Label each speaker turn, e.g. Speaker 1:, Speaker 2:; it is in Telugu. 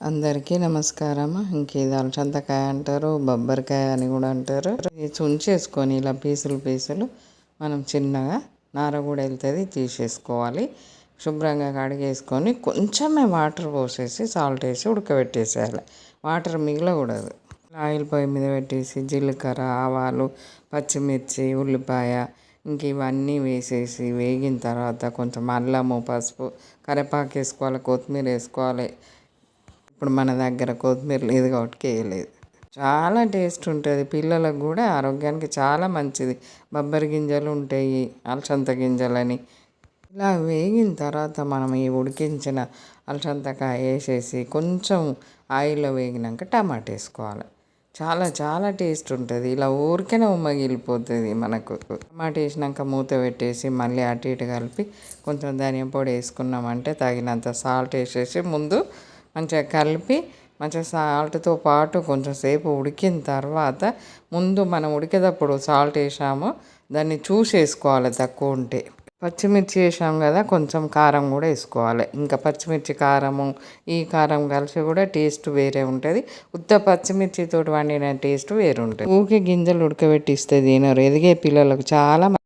Speaker 1: అందరికీ నమస్కారం ఇంకేది చంతకాయ అంటారు బొబ్బరికాయ అని కూడా అంటారు. చుంచేసుకొని ఇలా పీసులు పీసులు మనం చిన్నగా నార కూడా వెళ్తుంది తీసేసుకోవాలి. శుభ్రంగా కడిగేసుకొని కొంచెమే వాటర్ పోసేసి సాల్ట్ వేసి ఉడకబెట్టేసేయాలి. వాటర్ మిగలకూడదు. ఆయిల్ పొయ్యి మీద పెట్టేసి జీలకర్ర ఆవాలు పచ్చిమిర్చి ఉల్లిపాయ ఇంక ఇవన్నీ వేసేసి వేగిన తర్వాత కొంచెం అల్లము పసుపు కరివేపాకు వేసుకోవాలి కొత్తిమీర వేసుకోవాలి. ఇప్పుడు మన దగ్గర కొత్తిమీర లేదు కాబట్టి వేయలేదు చాలా టేస్ట్ ఉంటుంది. పిల్లలకు కూడా ఆరోగ్యానికి చాలా మంచిది. బొబ్బరి గింజలు ఉంటాయి అలసంత గింజలని. ఇలా వేగిన తర్వాత మనం ఈ ఉడికించిన అలసంతకాయ వేసేసి కొంచెం ఆయిల్లో వేగినాక టమాటా వేసుకోవాలి. చాలా చాలా టేస్ట్ ఉంటుంది. ఇలా ఊరికనే ఉమ్మగిలిపోతుంది మనకు. టమాటా వేసినాక మూత పెట్టేసి మళ్ళీ అటు ఇటు కలిపి కొంచెం ధనియం పొడి వేసుకున్నామంటే తగినంత సాల్ట్ వేసేసి ముందు మంచిగా కలిపి మంచిగా సాల్ట్తో పాటు కొంచెం సేపు ఉడికిన తర్వాత ముందు మనం ఉడికేటప్పుడు సాల్ట్ వేసాము. దాన్ని చూసేసుకోవాలి తక్కువ ఉంటే. పచ్చిమిర్చి వేసాం కదా కొంచెం కారం కూడా వేసుకోవాలి. ఇంకా పచ్చిమిర్చి కారము ఈ కారం కలిసి కూడా టేస్ట్ వేరే ఉంటుంది. ఉత్త పచ్చిమిర్చితో వండిన టేస్ట్ వేరు ఉంటుంది ఊకే గింజలు ఉడకబెట్టి ఇస్తే తినరు. ఎదిగే పిల్లలకు చాలా